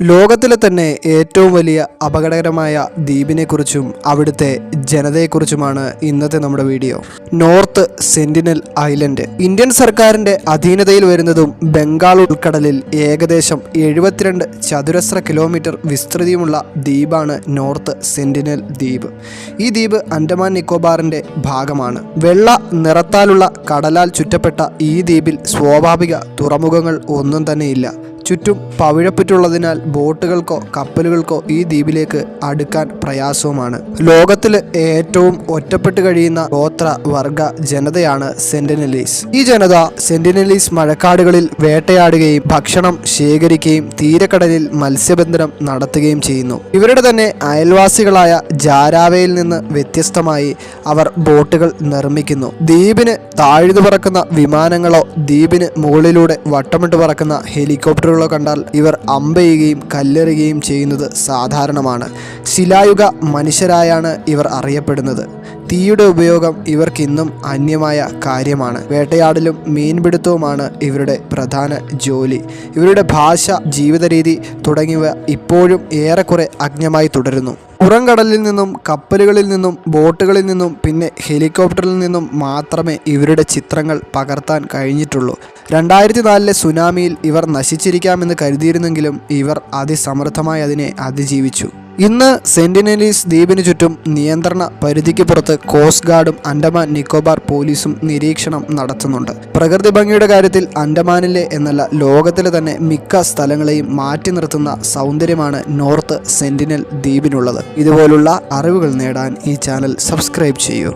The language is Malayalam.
ലോകത്തിലെ തന്നെ ഏറ്റവും വലിയ അപകടകരമായ ദ്വീപിനെക്കുറിച്ചും അവിടുത്തെ ജനതയെക്കുറിച്ചുമാണ് ഇന്നത്തെ നമ്മുടെ video. North sentinel island. Indian സർക്കാരിന്റെ അധീനതയിൽ വരുന്നതും ബംഗാൾ ഉൾക്കടലിൽ ഏകദേശം എഴുപത്തിരണ്ട് ചതുരശ്ര കിലോമീറ്റർ വിസ്തൃതിയുമുള്ള ദ്വീപാണ് നോർത്ത് സെന്റിനൽ ദ്വീപ്. ഈ ദ്വീപ് അൻഡമാൻ നിക്കോബാറിന്റെ ഭാഗമാണ്. വെള്ള നിറത്താലുള്ള കടലാൽ ചുറ്റപ്പെട്ട ഈ ദ്വീപിൽ സ്വാഭാവിക തുറമുഖങ്ങൾ ഒന്നും തന്നെയില്ല. ചുറ്റും പവിഴപ്പുറ്റുള്ളതിനാൽ ബോട്ടുകൾക്കോ കപ്പലുകൾക്കോ ഈ ദ്വീപിലേക്ക് അടുക്കാൻ പ്രയാസവുമാണ്. ലോകത്തിൽ ഏറ്റവും ഒറ്റപ്പെട്ട് കഴിയുന്ന ഗോത്ര വർഗ ജനതയാണ് സെന്റിനലീസ്. ഈ ജനത സെന്റിനലീസ് മഴക്കാടുകളിൽ വേട്ടയാടുകയും ഭക്ഷണം ശേഖരിക്കുകയും തീരക്കടലിൽ മത്സ്യബന്ധനം നടത്തുകയും ചെയ്യുന്നു. ഇവരുടെ തന്നെ അയൽവാസികളായ ജാരാവയിൽ നിന്ന് വ്യത്യസ്തമായി അവർ ബോട്ടുകൾ നിർമ്മിക്കുന്നു. ദ്വീപിന് താഴ്ന്നു പറക്കുന്ന വിമാനങ്ങളോ ദ്വീപിന് മുകളിലൂടെ വട്ടമിട്ട് പറക്കുന്ന ഹെലികോപ്റ്ററുകളോ കണ്ടാൽ ഇവർ അമ്പെയ്യുകയും കല്ലെറിയുകയും ചെയ്യുന്നത് സാധാരണമാണ്. ശിലായുഗ മനുഷ്യരായാണ് ഇവർ അറിയപ്പെടുന്നത്. തീയുടെ ഉപയോഗം ഇവർക്കിന്നും അന്യമായ കാര്യമാണ്. വേട്ടയാടലും മീൻപിടുത്തവുമാണ് ഇവരുടെ പ്രധാന ജോലി. ഇവരുടെ ഭാഷ ജീവിതരീതി തുടങ്ങിയവ ഇപ്പോഴും ഏറെക്കുറെ അജ്ഞമായി തുടരുന്നു. പുറംകടലിൽ നിന്നും കപ്പലുകളിൽ നിന്നും ബോട്ടുകളിൽ നിന്നും പിന്നെ ഹെലികോപ്റ്ററിൽ നിന്നും മാത്രമേ ഇവരുടെ ചിത്രങ്ങൾ പകർത്താൻ കഴിഞ്ഞിട്ടുള്ളൂ. രണ്ടായിരത്തി നാലിലെ സുനാമിയിൽ ഇവർ നശിച്ചിരിക്കാമെന്ന് കരുതിയിരുന്നെങ്കിലും ഇവർ അതിസമർത്ഥമായി അതിനെ അതിജീവിച്ചു. ഇന്ന് സെന്റിനലീസ് ദ്വീപിനു ചുറ്റും നിയന്ത്രണ പരിധിക്ക് പുറത്ത് കോസ്റ്റ് ഗാർഡും അൻഡമാൻ നിക്കോബാർ പോലീസും നിരീക്ഷണം നടത്തുന്നുണ്ട്. പ്രകൃതി ഭംഗിയുടെ കാര്യത്തിൽ അൻഡമാനിലെ എന്നല്ല ലോകത്തിലെ തന്നെ മിക്ക സ്ഥലങ്ങളെയും മാറ്റി നിർത്തുന്ന സൗന്ദര്യമാണ് നോർത്ത് സെന്റിനൽ ദ്വീപിനുള്ളത്. ഇതുപോലുള്ള അറിവുകൾ നേടാൻ ഈ ചാനൽ സബ്സ്ക്രൈബ് ചെയ്യൂ.